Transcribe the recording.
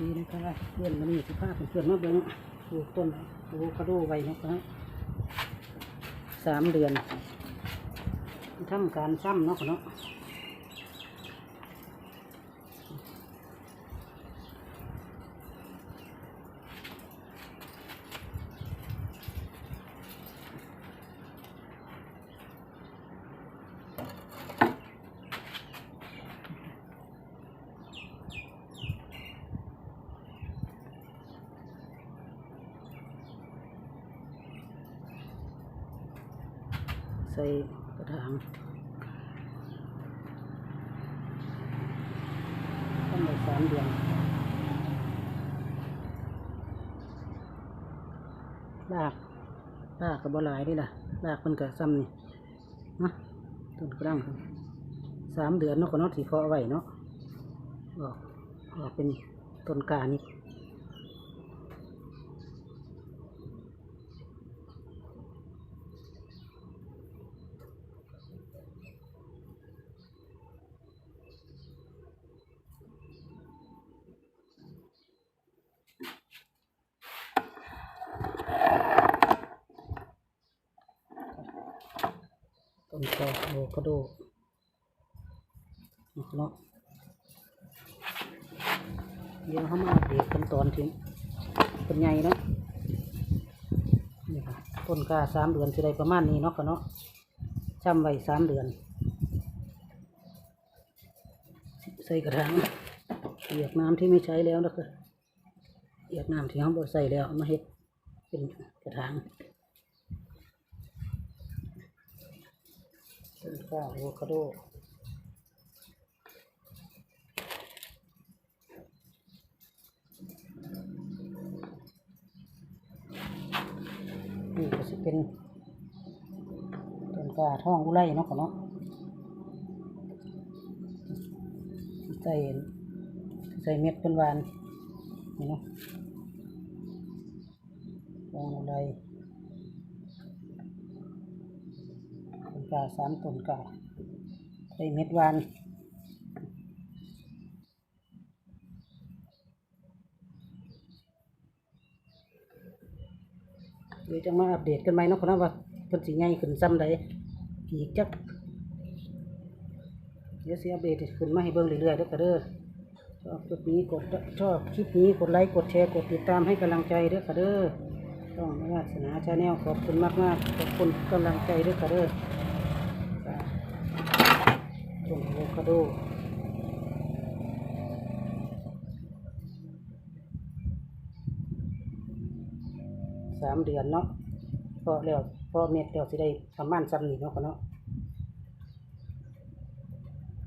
ดีนะครับเพื่อนมันนี่สิพาเพื่อนมาเบิ่งปลูกต้นอะโวคาโดไว้นะครับสามเดือนทำการซ้ำเนาะเนาะ ใส่กระถางต้องไปสามเดือนลากลากกับบหลายนี่ล่ะลากมันกับซ้ำนี่นะต้นกระดังครับสามเดือนเนาะก็เนาะที่เพาะไว้เนาะออกออกเป็นต้นกานี่ ต้นกอโวคาโดเนาะเดี๋ยวเขามาเดตขั้นตอนที่เป็นไงนะนี่ค่ะต้นกล้าสามเดือนจะได้ประมาณนี้เนาะค่ะเนาะจำไว้สามเดือน ใส่กระถางเอียกน้ำที่ไม่ใช้แล้วนะคะเอียกน้ำที่เขาบ่ใส่แล้วมาเฮ็ดเป็นกระถาง นกล้าอะโวคาโดนี่ก็จะเป็นต้นกาท้องอุไรเนาะค่ะเนาะใส่ใส่เม็ดเป็นวานนี่เนาะท้องอุไร ต้น กาสามต้นกาใส่เม็ดวานเดี๋ยวจะมาอัปเดตกันไหมเนาะคนนะว่าเพิ่นสิใหญ่ขึ้นซ้ำใดอีกจักเดี๋ยวสิอัปเดตขึ้นมาให้เบิ่งเรื่อยๆเด้อค่ะเด้อชอบคลิปนี้กดชอบคลิปนี้กดไลค์กดแชร์กดติดตามให้กำลังใจเด้อค่ะเด้อต้องวาสนาชาแนลขอบคุณมากๆขอบคุณกำลังใจเด้อค่ะเด้อ ต้นอะโว คาโดสามเดือนเนาะพอแล้วพอเม็ดแล้วสิได้ประมาณซ้ำนี่เนาะค่ะเนาะ